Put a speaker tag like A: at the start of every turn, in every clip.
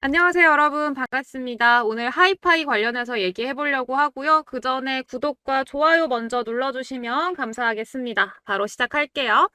A: 안녕하세요, 여러분. 반갑습니다. 오늘 하이파이 관련해서 얘기해 보려고 하고요. 그 전에 구독과 좋아요 먼저 눌러주시면 감사하겠습니다. 바로 시작할게요.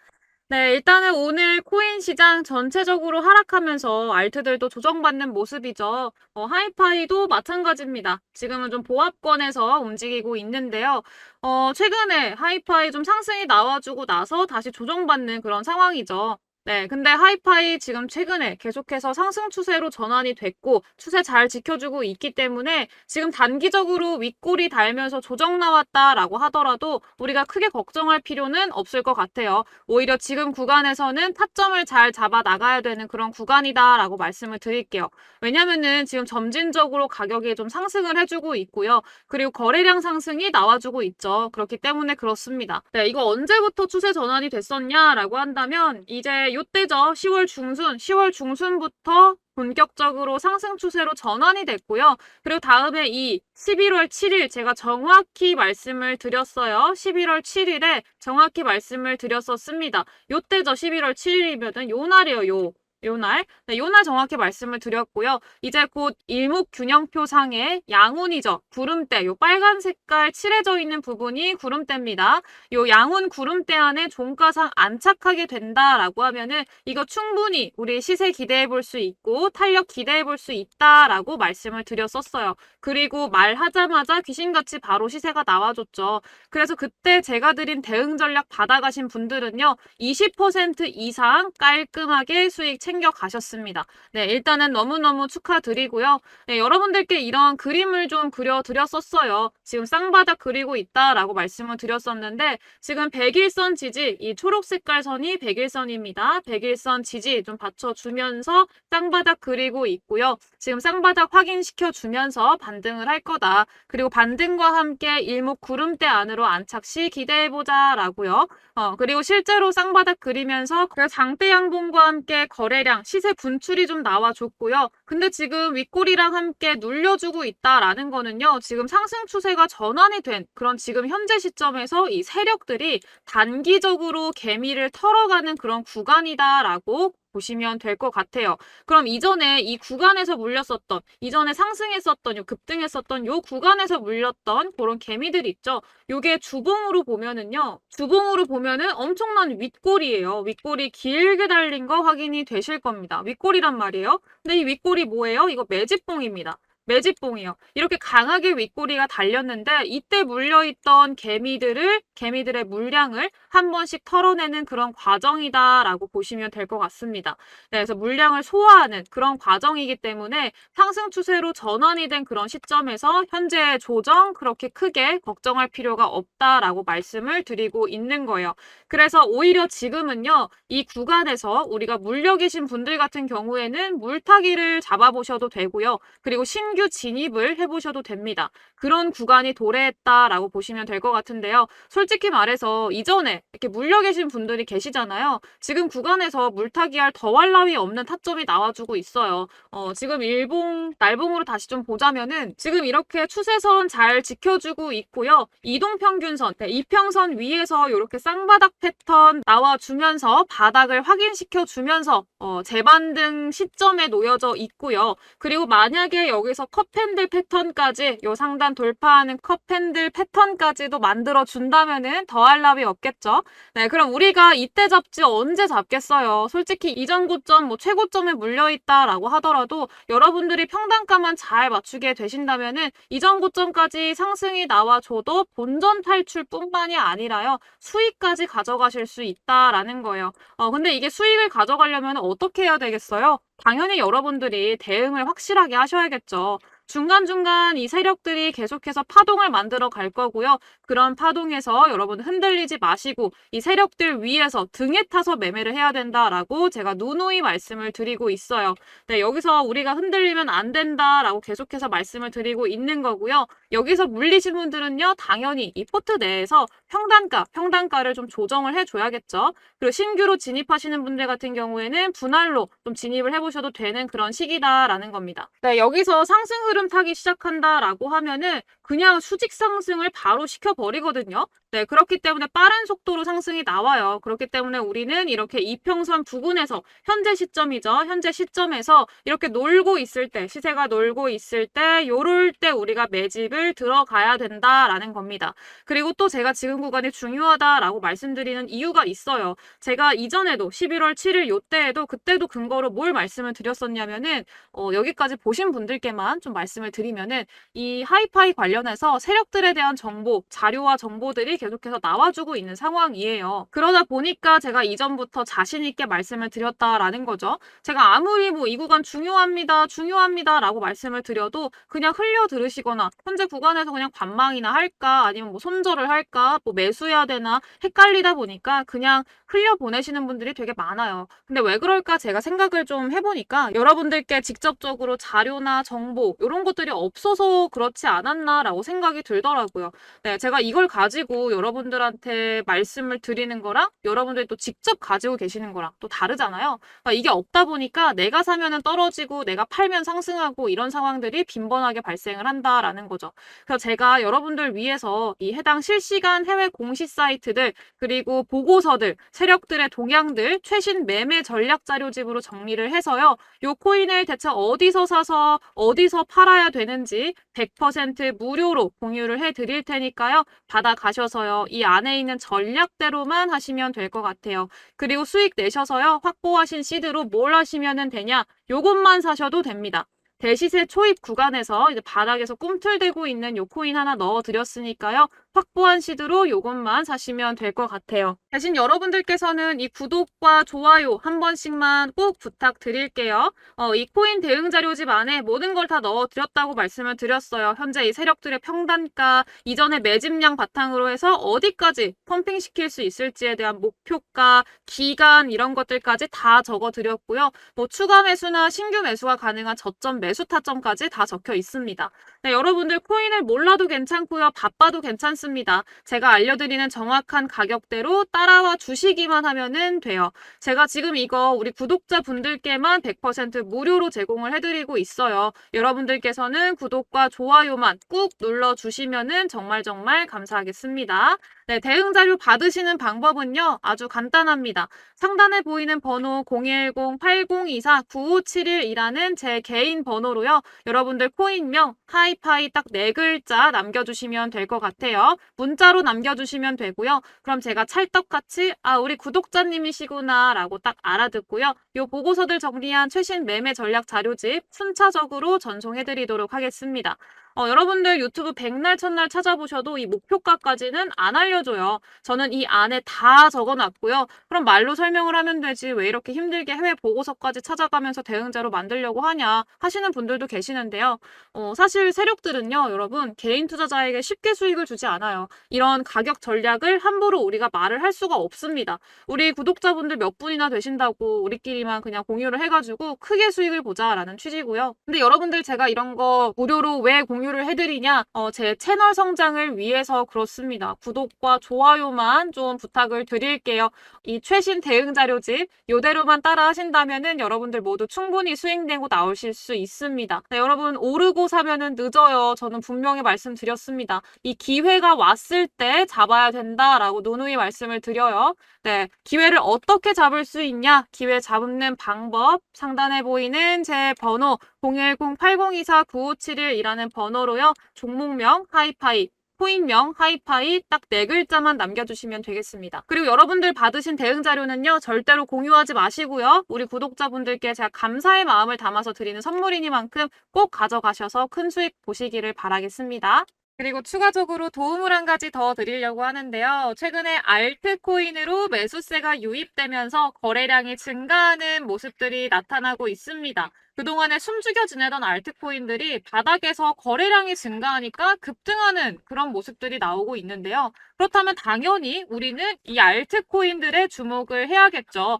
A: 네, 일단은 오늘 코인 시장 전체적으로 하락하면서 알트들도 조정받는 모습이죠. 어, 하이파이도 마찬가지입니다. 지금은 좀 보합권에서 움직이고 있는데요. 어, 최근에 하이파이 좀 상승이 나와주고 나서 다시 조정받는 그런 상황이죠. 네, 근데 하이파이 지금 최근에 계속해서 상승 추세로 전환이 됐고 추세 잘 지켜주고 있기 때문에 지금 단기적으로 윗골이 달면서 조정 나왔다라고 하더라도 우리가 크게 걱정할 필요는 없을 것 같아요. 오히려 지금 구간에서는 타점을 잘 잡아 나가야 되는 그런 구간이다라고 말씀을 드릴게요. 왜냐면은 지금 점진적으로 가격이 좀 상승을 해주고 있고요. 그리고 거래량 상승이 나와주고 있죠. 그렇기 때문에 그렇습니다. 네, 이거 언제부터 추세 전환이 됐었냐라고 한다면 이제 요때죠. 10월 중순, 10월 중순부터 본격적으로 상승 추세로 전환이 됐고요. 그리고 다음에 이 11월 7일 제가 정확히 말씀을 드렸어요. 11월 7일에 정확히 말씀을 드렸었습니다. 요때죠. 11월 7일이면은 요 날이에요. 요. 요날. 네, 요날 정확히 말씀을 드렸고요. 이제 곧 일목균형표 상의 양운이죠. 구름대. 요 빨간 색깔 칠해져 있는 부분이 구름대입니다. 요 양운 구름대 안에 종가상 안착하게 된다라고 하면은 이거 충분히 우리 시세 기대해 볼 수 있고 탄력 기대해 볼 수 있다라고 말씀을 드렸었어요. 그리고 말하자마자 귀신같이 바로 시세가 나와줬죠. 그래서 그때 제가 드린 대응 전략 받아가신 분들은요. 20% 이상 깔끔하게 수익 챙겨 가셨습니다. 네, 일단은 너무너무 축하드리고요. 네, 여러분들께 이런 그림을 좀 그려드렸었어요. 지금 쌍바닥 그리고 있다라고 말씀을 드렸었는데 지금 백일선 지지, 이 초록 색깔 선이 백일선입니다. 백일선 지지 좀 받쳐주면서 쌍바닥 그리고 있고요. 지금 쌍바닥 확인시켜 주면서 반등을 할 거다. 그리고 반등과 함께 일목 구름대 안으로 안착 시 기대해 보자 라고요. 어, 그리고 실제로 쌍바닥 그리면서 그 장대 양봉과 함께 거래 량 시세 분출이 좀 나와줬고요. 근데 지금 윗골이랑 함께 눌려주고 있다라는 거는요. 지금 상승 추세가 전환이 된 그런 지금 현재 시점에서 이 세력들이 단기적으로 개미를 털어가는 그런 구간이다라고 보시면 될 것 같아요. 그럼 이전에 이 구간에서 물렸었던, 이전에 상승했었던, 요 급등했었던 요 구간에서 물렸던 그런 개미들 있죠. 요게 주봉으로 보면은요. 주봉으로 보면은 엄청난 윗골이에요. 윗골이 길게 달린 거 확인이 되실 겁니다. 윗골이란 말이에요. 근데 이 윗골이 뭐예요? 이거 매집봉입니다. 매집봉이요. 이렇게 강하게 윗꼬리가 달렸는데 이때 물려있던 개미들을 개미들의 물량을 한 번씩 털어내는 그런 과정이다라고 보시면 될 것 같습니다. 네, 그래서 물량을 소화하는 그런 과정이기 때문에 상승 추세로 전환이 된 그런 시점에서 현재 조정 그렇게 크게 걱정할 필요가 없다라고 말씀을 드리고 있는 거예요. 그래서 오히려 지금은요 이 구간에서 우리가 물려 계신 분들 같은 경우에는 물타기를 잡아보셔도 되고요. 그리고 신 신규 진입을 해보셔도 됩니다. 그런 구간이 도래했다라고 보시면 될 것 같은데요. 솔직히 말해서 이전에 이렇게 물려 계신 분들이 계시잖아요. 지금 구간에서 물타기할 더할 나위 없는 타점이 나와주고 있어요. 어, 지금 일봉, 날봉으로 다시 좀 보자면은 지금 이렇게 추세선 잘 지켜주고 있고요. 이동평균선, 네, 이평선 위에서 이렇게 쌍바닥 패턴 나와주면서 바닥을 확인시켜주면서 어, 재반등 시점에 놓여져 있고요. 그리고 만약에 여기서 그래서 컵핸들 패턴까지 요 상단 돌파하는 컵핸들 패턴까지도 만들어 준다면은 더할 나위 없겠죠. 네, 그럼 우리가 이때 잡지 언제 잡겠어요? 솔직히 이전 고점 뭐 최고점에 물려 있다라고 하더라도 여러분들이 평단가만 잘 맞추게 되신다면은 이전 고점까지 상승이 나와줘도 본전 탈출뿐만이 아니라요 수익까지 가져가실 수 있다라는 거예요. 어 근데 이게 수익을 가져가려면 어떻게 해야 되겠어요? 당연히 여러분들이 대응을 확실하게 하셔야겠죠. 중간중간 이 세력들이 계속해서 파동을 만들어 갈 거고요. 그런 파동에서 여러분 흔들리지 마시고 이 세력들 위에서 등에 타서 매매를 해야 된다라고 제가 누누이 말씀을 드리고 있어요. 네, 여기서 우리가 흔들리면 안 된다라고 계속해서 말씀을 드리고 있는 거고요. 여기서 물리신 분들은요, 당연히 이 포트 내에서 평단가, 평단가를 좀 조정을 해줘야겠죠. 그리고 신규로 진입하시는 분들 같은 경우에는 분할로 좀 진입을 해보셔도 되는 그런 시기다라는 겁니다. 네, 여기서 상승 흐름 타기 시작한다라고 하면은 그냥 수직 상승을 바로 시켜버리거든요. 네, 그렇기 때문에 빠른 속도로 상승이 나와요. 그렇기 때문에 우리는 이렇게 이평선 부근에서 현재 시점이죠. 현재 시점에서 이렇게 놀고 있을 때, 시세가 놀고 있을 때, 요럴 때 우리가 매집을 들어가야 된다라는 겁니다. 그리고 또 제가 지금 구간이 중요하다라고 말씀드리는 이유가 있어요. 제가 이전에도 11월 7일 요때에도 그때도 근거로 뭘 말씀을 드렸었냐면은 어, 여기까지 보신 분들께만 좀 말씀을 드리면은 이 하이파이 관련 해서 세력들에 대한 정보, 자료와 정보들이 계속해서 나와주고 있는 상황이에요. 그러다 보니까 제가 이전부터 자신 있게 말씀을 드렸다라는 거죠. 제가 아무리 뭐 이 구간 중요합니다, 중요합니다 라고 말씀을 드려도 그냥 흘려 들으시거나 현재 구간에서 그냥 관망이나 할까 아니면 뭐 손절을 할까 뭐 매수해야 되나 헷갈리다 보니까 그냥 흘려 보내시는 분들이 되게 많아요. 근데 왜 그럴까 제가 생각을 좀 해보니까 여러분들께 직접적으로 자료나 정보 이런 것들이 없어서 그렇지 않았나 라고 생각이 들더라고요. 네, 제가 이걸 가지고 여러분들한테 말씀을 드리는 거랑 여러분들이 또 직접 가지고 계시는 거랑 또 다르잖아요. 그러니까 이게 없다 보니까 내가 사면은 떨어지고 내가 팔면 상승하고 이런 상황들이 빈번하게 발생을 한다라는 거죠. 그래서 제가 여러분들 위해서 이 해당 실시간 해외 공시 사이트들 그리고 보고서들, 세력들의 동향들, 최신 매매 전략 자료집으로 정리를 해서요. 요 코인을 대체 어디서 사서 어디서 팔아야 되는지 100%무 료로 공유를 해 드릴 테니까요. 받아 가셔서요. 이 안에 있는 전략대로만 하시면 될 것 같아요. 그리고 수익 내셔서요. 확보하신 시드로 뭘 하시면 되냐? 요것만 사셔도 됩니다. 대시세 초입 구간에서 이제 바닥에서 꿈틀대고 있는 요 코인 하나 넣어 드렸으니까요. 확보한 시드로 요것만 사시면 될 것 같아요. 대신 여러분들께서는 이 구독과 좋아요 한 번씩만 꼭 부탁드릴게요. 어, 이 코인 대응 자료집 안에 모든 걸 다 넣어 드렸다고 말씀을 드렸어요. 현재 이 세력들의 평단가, 이전의 매집량 바탕으로 해서 어디까지 펌핑 시킬 수 있을지에 대한 목표가, 기간 이런 것들까지 다 적어 드렸고요. 뭐 추가 매수나 신규 매수가 가능한 저점 매수 타점까지 다 적혀 있습니다. 네, 여러분들 코인을 몰라도 괜찮고요. 바빠도 괜찮습니다. 제가 알려드리는 정확한 가격대로 따라와 주시기만 하면은 돼요. 제가 지금 이거 우리 구독자분들께만 100% 무료로 제공을 해드리고 있어요. 여러분들께서는 구독과 좋아요만 꾹 눌러주시면은 정말 정말 감사하겠습니다. 네, 대응 자료 받으시는 방법은요. 아주 간단합니다. 상단에 보이는 번호 010-8024-9571이라는 제 개인 번호로요. 여러분들 코인명 하이파이 딱 네 글자 남겨주시면 될 것 같아요. 문자로 남겨주시면 되고요. 그럼 제가 찰떡같이 아 우리 구독자님이시구나 라고 딱 알아듣고요. 요 보고서들 정리한 최신 매매 전략 자료집 순차적으로 전송해드리도록 하겠습니다. 어, 여러분들 유튜브 백날 첫날 찾아보셔도 이 목표가까지는 안 알려줘요. 저는 이 안에 다 적어놨고요. 그럼 말로 설명을 하면 되지 왜 이렇게 힘들게 해외 보고서까지 찾아가면서 대응자로 만들려고 하냐 하시는 분들도 계시는데요. 어, 사실 세력들은요, 여러분 개인 투자자에게 쉽게 수익을 주지 않아요. 이런 가격 전략을 함부로 우리가 말을 할 수가 없습니다. 우리 구독자분들 몇 분이나 되신다고 우리끼리만 그냥 공유를 해가지고 크게 수익을 보자라는 취지고요. 근데 여러분들 제가 이런 거 무료로 왜 공유 공유를 해드리냐? 어, 제 채널 성장을 위해서 그렇습니다. 구독과 좋아요만 좀 부탁을 드릴게요. 이 최신 대응 자료집 이대로만 따라 하신다면은 여러분들 모두 충분히 수익내고 나오실 수 있습니다. 네, 여러분 오르고 사면은 늦어요. 저는 분명히 말씀드렸습니다. 이 기회가 왔을 때 잡아야 된다라고 누누이 말씀을 드려요. 네, 기회를 어떻게 잡을 수 있냐? 기회 잡는 방법 상단에 보이는 제 번호 010-8024-9571이라는 번호 로요. 종목명 하이파이 코인명 하이파이 딱 네 글자만 남겨주시면 되겠습니다. 그리고 여러분들 받으신 대응 자료는요. 절대로 공유하지 마시고요. 우리 구독자분들께 제가 감사의 마음을 담아서 드리는 선물이니만큼 꼭 가져가셔서 큰 수익 보시기를 바라겠습니다. 그리고 추가적으로 도움을 한 가지 더 드리려고 하는데요. 최근에 알트코인으로 매수세가 유입되면서 거래량이 증가하는 모습들이 나타나고 있습니다. 그동안에 숨죽여 지내던 알트코인들이 바닥에서 거래량이 증가하니까 급등하는 그런 모습들이 나오고 있는데요. 그렇다면 당연히 우리는 이 알트코인들의 주목을 해야겠죠.